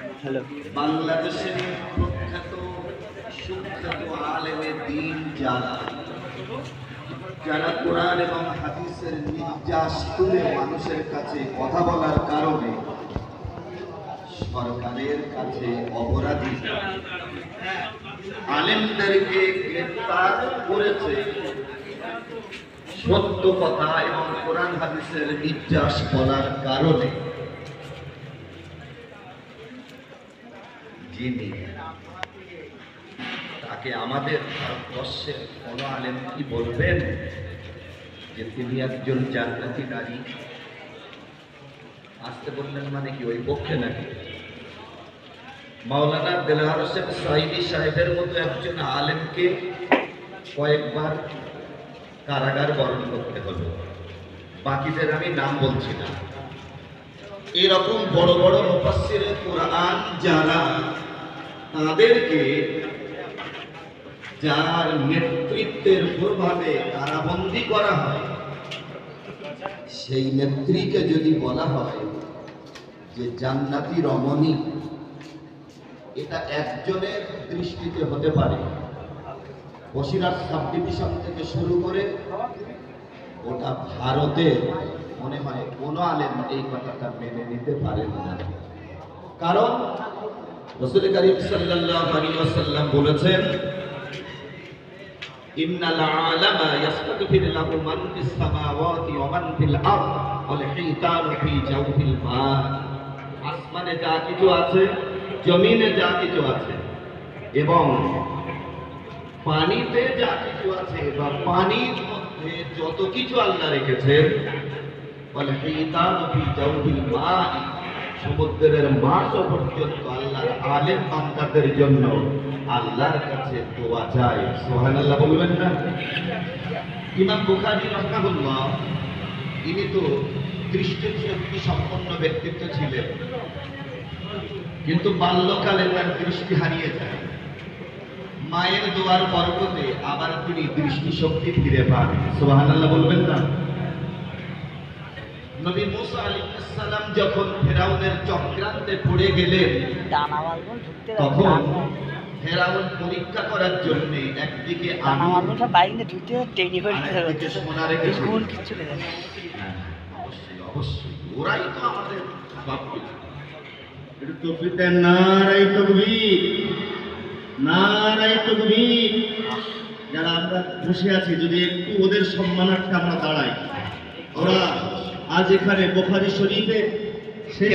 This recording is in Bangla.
হ্যালো। বাংলাদেশের প্রখ্যাত, সুখ্যাত আলেমে দিন যারা যারা কোরআন এবং হাদিসের নির্যাস তুলে মানুষের কাছে কথা বলার কারণে সরকারের কাছে অপরাধী। আলেমদেরকে গ্রেপ্তার করেছে সত্য কথা এবং কোরআন হাদিসের নির্যাস বলার কারণে। যিনি তাকে আমাদের ভারতবর্ষের কোন আলেম কি বলবেন? যে তিনি একজন জান্নাতি নারী। আসতে বললেন মানে কি, ওই পক্ষে নাকি? মাওলানা দেলহার হোসেন সাইদি সাহেবের মতো একজন আলেমকে কয়েকবার কারাগার বরণ করতে হলো। বাকিদের আমি নাম বলছি না। এরকম বড় বড় মুফাসসির কোরআন যারা তাদেরকে যার নেতৃত্বের প্রভাবে কারাবন্দি করা হয়, সেই নেত্রীকে যদি বলা হয় যে জান্নাতি রমণী, এটা একজনের দৃষ্টিতে হতে পারে। বসিরহাট সাব ডিভিশন থেকে শুরু করে ওটা ভারতের মনে হয় কোনো আলেম এই কথাটা মেনে নিতে পারেন না। কারণ রসুল করিম সাল্লাল্লাহু আলাইহি ওয়াসাল্লাম বলেছেন, ইন্নাল আলামা লাহু মান ফিস সামাওয়াতি ওয়া মান ফিল আরদ ওয়াল হিতানু ফি জাওফিল আসমানে যা কিছু আছে, জমিনে যা কিছু আছে এবং পানিতে যা কিছু আছে, বা পানির মধ্যে যত কিছু আল্লাহ রেখেছেন বলে হিতানু ফি জাওফিল সমুদ্রের মাছ পর্যন্ত আল্লাহর আলেম বান্দাদের জন্য আল্লাহর কাছে দোয়া চায় সুবহানাল্লাহ বলবেন না? ইমাম বুখারী রাহমাহুল্লাহ, ইনি তো দৃষ্টিশক্তি সম্পন্ন ব্যক্তিত্ব ছিলেন। কিন্তু বাল্যকালে তার দৃষ্টি হারিয়ে যায়। মায়ের দোয়ার বরকতে আবার তিনি দৃষ্টিশক্তি ফিরে পান। সুবহানাল্লাহ বলবেন না? নবী মুসা আলাইহিস সালাম যখন ফেরাউনের চক্রান্তে পড়ে গেলেন তখন ফেরাউন পরীক্ষা করার জন্য একদিকে মারবোটা বাইক নিয়ে ঢুকতে টেনি করে সোনা রেখেছে। কোন কিছু হ্যাঁ, অবশ্যই অবশ্যই। ওরাই তো আমাদের কিছু একটু নারাই তকবির নারাই তকবির। যারা আমরা বসে আছি যদি একটু ওদের সম্মানার্থে আমরা দাঁড়াই। এখানে বোখারি শরীফে শেষ